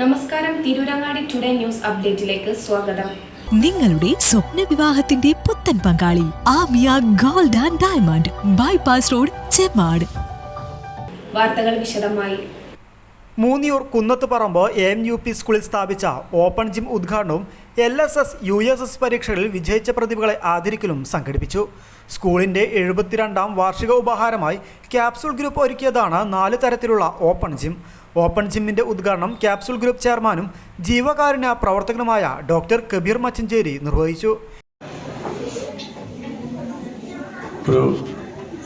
നമസ്കാരം Tirurangadi today news അപ്ഡേറ്റിലേക്ക് സ്വാഗതം. നിങ്ങളുടെ സ്വപ്ന വിവാഹത്തിന്റെ പുത്തൻ പങ്കാളി Amiya gold and diamond bypass road Chemmad വാർത്തകൾ വിശദമായി. Moonniyur Kunnathuparamba A U P സ്കൂളിൽ സ്ഥാപിച്ച ഓപ്പൺ ജിം ഉദ്ഘാടനവും L S S U S S പരീക്ഷകളിൽ വിജയിച്ച പ്രതിഭകളെ ആദരിക്കലും സംഘടിപ്പിച്ചു. സ്കൂളിന്റെ എഴുപത്തിരണ്ടാം വാർഷിക ഉപഹാരമായി ക്യാപ്സൂൾ ഗ്രൂപ്പ് ഒരുക്കിയതാണ് നാല് തരത്തിലുള്ള ഓപ്പൺ ജിം. ഓപ്പൺ ജിമ്മിന്റെ ഉദ്ഘാടനം ക്യാപ്സൂൾ ഗ്രൂപ്പ് ചെയർമാനും ജീവകാരുണ്യ പ്രവർത്തകനുമായ ഡോക്ടർ കബീർ മച്ചഞ്ചേരി നിർവഹിച്ചു.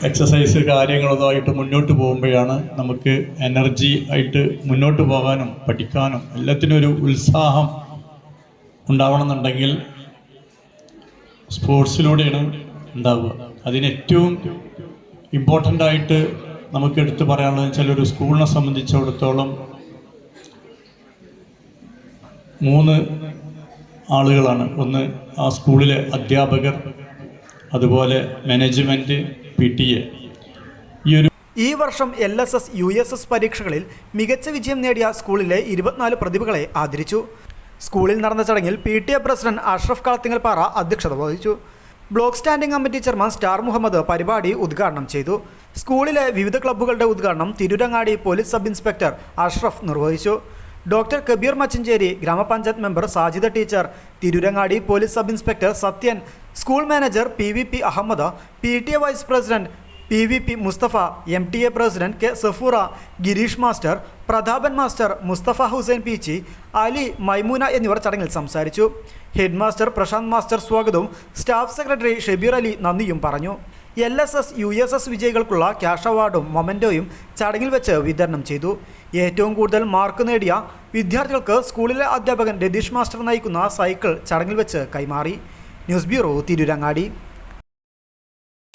എക്സസൈസ് കാര്യങ്ങളൊക്കെ മുന്നോട്ട് പോകുമ്പോഴാണ് നമുക്ക് എനർജി ആയിട്ട് മുന്നോട്ട് പോകാനും പഠിക്കാനും എല്ലാത്തിനും ഒരു ഉത്സാഹം ഉണ്ടാവണമെന്നുണ്ടെങ്കിൽ സ്പോർട്സിലൂടെയാണ് ഉണ്ടാവുക. അതിന് ഏറ്റവും ഇമ്പോർട്ടന്റ് ആയിട്ട് നമുക്ക് എടുത്തു പറയാനുള്ളത് വെച്ചാൽ ഒരു സ്കൂളിനെ സംബന്ധിച്ചിടത്തോളം മൂന്ന് ആളുകളാണ്. ഒന്ന് ആ സ്കൂളിലെ അധ്യാപകർ അതുപോലെ മാനേജ്മെന്റ് പി ഈ ഒരു ഈ വർഷം L S S U S S പരീക്ഷകളിൽ മികച്ച വിജയം നേടിയ സ്കൂളിലെ ഇരുപത്തിനാല് പ്രതിഭകളെ ആദരിച്ചു. സ്കൂളിൽ നടന്ന ചടങ്ങിൽ P T A president Ashraf Kalathingalpara അധ്യക്ഷത വഹിച്ചു. Block standing committee chairman star Muhammad പരിപാടി ഉദ്ഘാടനം ചെയ്തു. സ്കൂളിലെ വിവിധ ക്ലബ്ബുകളുടെ ഉദ്ഘാടനം Tirurangadi police sub inspector Ashraf നിർവഹിച്ചു. ഡോക്ടർ കബീർ മച്ചഞ്ചേരി ഗ്രാമപഞ്ചായത്ത് member Sajida teacher Tirurangadi police sub inspector Sathyan school manager P V P Ahmed P T A vice president P V P Mustafa M T A president K Safoora Girish master Prathapan master Mustafa Hussain Peechi Ali Maimoona എന്നിവർ ചടങ്ങിൽ സംസാരിച്ചു. Head master Prashanth master സ്വാഗതവും staff secretary Shebeer Ali നന്ദിയും പറഞ്ഞു. L S S U S S വിജയികൾക്കുള്ള cash അവാർഡും മൊമെന്റോയും ചടങ്ങിൽ വെച്ച് വിതരണം ചെയ്തു. ഏറ്റവും കൂടുതൽ മാർക്ക് നേടിയ വിദ്യാർത്ഥികൾക്ക് സ്കൂളിലെ അധ്യാപകൻ രതീഷ് മാസ്റ്റർ നയിക്കുന്ന സൈക്കിൾ ചടങ്ങിൽ വെച്ച് കൈമാറി. News bureau Tirurangadi.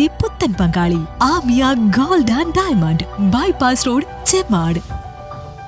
പുത്തൻ പങ്കാളി Amiya gold and diamond. Bypass road Chemmad.